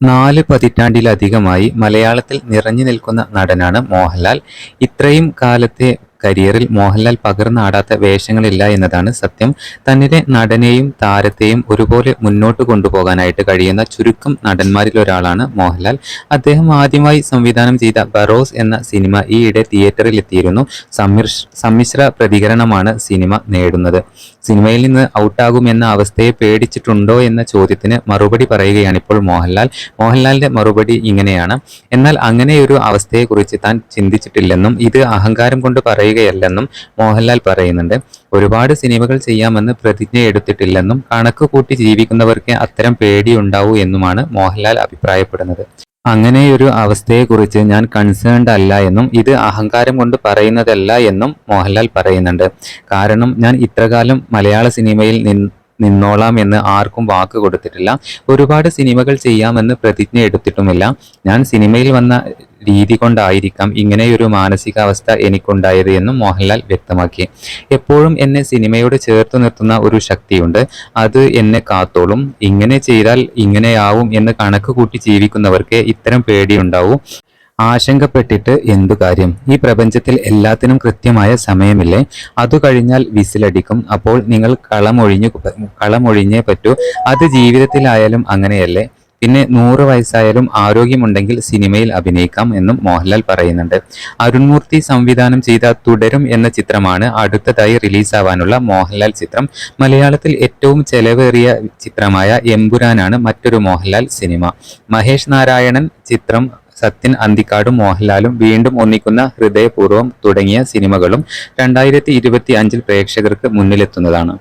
നാല് പതിറ്റാണ്ടിലധികമായി മലയാളത്തിൽ നിറഞ്ഞു നിൽക്കുന്ന നടനാണ് മോഹൻലാൽ. ഇത്രയും കാലത്തെ കരിയറിൽ മോഹൻലാൽ പകർന്നാടാത്ത വേഷങ്ങളില്ല എന്നതാണ് സത്യം. തന്നിലെ നടനെയും താരത്തെയും ഒരുപോലെ മുന്നോട്ട് കൊണ്ടുപോകാനായിട്ട് കഴിയുന്ന ചുരുക്കം നടന്മാരിൽ ഒരാളാണ് മോഹൻലാൽ. അദ്ദേഹം ആദ്യമായി സംവിധാനം ചെയ്ത ബറോസ് എന്ന സിനിമ ഈയിടെ തിയേറ്ററിൽ എത്തിയിരുന്നു സമ്മിശ്ര പ്രതികരണമാണ് സിനിമ നേടുന്നത്. സിനിമയിൽ നിന്ന് ഔട്ടാകുമെന്ന അവസ്ഥയെ പേടിച്ചിട്ടുണ്ടോ എന്ന ചോദ്യത്തിന് മറുപടി പറയുകയാണ് ഇപ്പോൾ മോഹൻലാൽ. മോഹൻലാലിന്റെ മറുപടി ഇങ്ങനെയാണ്. എന്നാൽ അങ്ങനെയൊരു അവസ്ഥയെക്കുറിച്ച് താൻ ചിന്തിച്ചിട്ടില്ലെന്നും ഇത് അഹങ്കാരം കൊണ്ട് പറയുകയല്ലെന്നും മോഹൻലാൽ പറയുന്നുണ്ട്. ഒരുപാട് സിനിമകൾ ചെയ്യാമെന്ന് പ്രതിജ്ഞ എടുത്തിട്ടില്ലെന്നും കണക്ക് കൂട്ടി ജീവിക്കുന്നവർക്ക് അത്തരം പേടിയുണ്ടാവൂ എന്നുമാണ് മോഹൻലാൽ അഭിപ്രായപ്പെടുന്നത്. അങ്ങനെയൊരു അവസ്ഥയെക്കുറിച്ച് ഞാൻ കൺസേൺഡ് അല്ല എന്നും ഇത് അഹങ്കാരം കൊണ്ട് പറയുന്നതല്ല എന്നും മോഹൻലാൽ പറയുന്നുണ്ട്. കാരണം ഞാൻ ഇത്രകാലം മലയാള സിനിമയിൽ നിന്ന് നിന്നോളാം എന്ന് ആർക്കും വാക്ക് കൊടുത്തിട്ടില്ല. ഒരുപാട് സിനിമകൾ ചെയ്യാമെന്ന് പ്രതിജ്ഞ എടുത്തിട്ടുമില്ല ഞാൻ സിനിമയിൽ വന്ന രീതി കൊണ്ടായിരിക്കാം ഇങ്ങനെയൊരു മാനസികാവസ്ഥ എനിക്കുണ്ടായത് എന്നും മോഹൻലാൽ വ്യക്തമാക്കി. എപ്പോഴും എന്നെ സിനിമയോട് ചേർത്ത് നിർത്തുന്ന ഒരു ശക്തിയുണ്ട്. അത് എന്നെ കാത്തോളും. ഇങ്ങനെ ചെയ്താൽ ഇങ്ങനെയാവും എന്ന് കണക്ക് കൂട്ടി ജീവിക്കുന്നവർക്ക് ഇത്തരം പേടിയുണ്ടാവും. ആശങ്കപ്പെട്ടിട്ട് എന്തു കാര്യം? ഈ പ്രപഞ്ചത്തിൽ എല്ലാത്തിനും കൃത്യമായ സമയമില്ലേ? അതു കഴിഞ്ഞാൽ വിസിലടിക്കും. അപ്പോൾ നിങ്ങൾ കളമൊഴിഞ്ഞു കളമൊഴിഞ്ഞേ പറ്റൂ. അത് ജീവിതത്തിലായാലും അങ്ങനെയല്ലേ? പിന്നെ നൂറ് വയസ്സായാലും ആരോഗ്യമുണ്ടെങ്കിൽ സിനിമയിൽ അഭിനയിക്കാം എന്നും മോഹൻലാൽ പറയുന്നുണ്ട്. അരുൺമൂർത്തി സംവിധാനം ചെയ്ത തുടരും എന്ന ചിത്രമാണ് അടുത്തതായി റിലീസാവാനുള്ള മോഹൻലാൽ ചിത്രം. മലയാളത്തിൽ ഏറ്റവും ചെലവേറിയ ചിത്രമായ എമ്പുരാനാണ് മറ്റൊരു മോഹൻലാൽ സിനിമ. മഹേഷ് നാരായണൻ ചിത്രം സത്യൻ അന്തിക്കാടും മോഹൻലാലും വീണ്ടും ഒന്നിക്കുന്ന ഹൃദയപൂർവം തുടങ്ങിയ സിനിമകളും രണ്ടായിരത്തി ഇരുപത്തി അഞ്ചിൽ പ്രേക്ഷകർക്ക് മുന്നിലെത്തുന്നതാണ്.